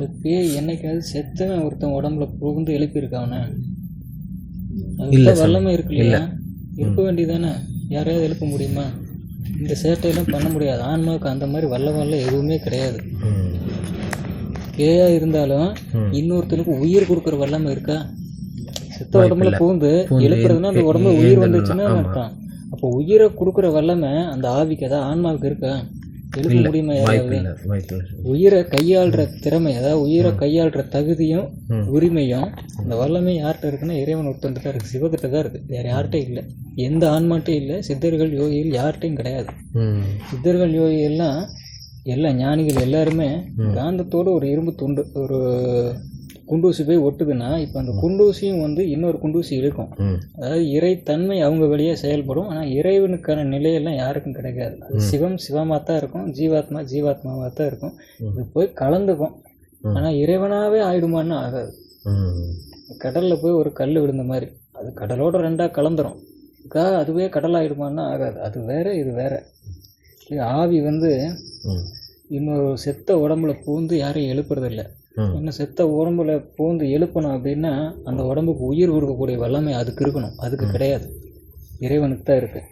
இந்த பேய் என்னைக்காவது செத்தவன் ஒருத்தன் உடம்புல புகுந்து எழுப்பியிருக்காவனே அதுக்கு வல்லமை இருக்கு இல்லையா இருக்க வேண்டியதானே யாரையாவது எழுப்ப முடியுமா? இந்த சேட்டையெல்லாம் பண்ண முடியாது. ஆன்மாவுக்கு அந்த மாதிரி வல்ல வல்ல எதுவுமே கிடையாது. பேயா இருந்தாலும். இன்னொருத்தனுக்கு உயிர் கொடுக்குற வல்லமை இருக்கா? செத்த உடம்புல பூந்து எழுப்புறதுன்னா அந்த உடம்புல உயிர் வந்துச்சுன்னா அர்த்தம்? அப்போ உயிரை கொடுக்குற வல்லமை அந்த ஆவிக்கு அதாவது ஆன்மாவுக்கு இருக்கா? எழுப்ப முடியுமா உயிரை கையாளுற திறமை அதாவது உயிரை கையாளுற தகுதியும். உரிமையும் இந்த வல்லமை யார்கிட்ட இருக்குன்னா இறைவன் ஒருத்தன் தான் இருக்கு. சிவகிட்ட தான் இருக்கு. வேற யார்கிட்டையும் இல்லை. எந்த ஆன்மாட்டையும் இல்லை. சித்தர்கள் யோகிகள் யார்கிட்டையும் கிடையாது. சித்தர்கள் யோகி எல்லாம் எல்லா ஞானிகள் எல்லாருமே காந்தத்தோட ஒரு இரும்பு துண்டு ஒரு குண்டூசி போய் ஒட்டுதுன்னா இப்போ அந்த குண்டூசியும் வந்து இன்னொரு குண்டூசி இழுக்கும் ம். அதாவது இறைத்தன்மை அவங்க வழியாக செயல்படும். ஆனால் இறைவனுக்கான நிலையெல்லாம் யாருக்கும் கிடைக்காது. அது சிவம் சிவமாக தான் இருக்கும். ஜீவாத்மா ஜீவாத்மாவாக தான் இருக்கும் இது போய் கலந்துக்கும். ஆனால் இறைவனாகவே ஆயிடுமான்னு ஆகாது. கடலில் போய் ஒரு கல் விழுந்த மாதிரி. அது கடலோட ரெண்டாக கலந்துரும். கா அதுவே கடல் ஆயிடுமான்னா ஆகாது. அது வேற இது வேற. ஆவி வந்து இன்னொரு செத்த உடம்புல பூந்து யாரையும் எழுப்புறதில்ல. இன்னும் செத்த உடம்புல பூந்து எழுப்பணும் அப்படின்னா அந்த உடம்புக்கு உயிர் கொடுக்கக்கூடிய வல்லமை அதுக்கு இருக்கணும். அதுக்கு கிடையாது. இறைவனுக்கு தான் இருக்கு.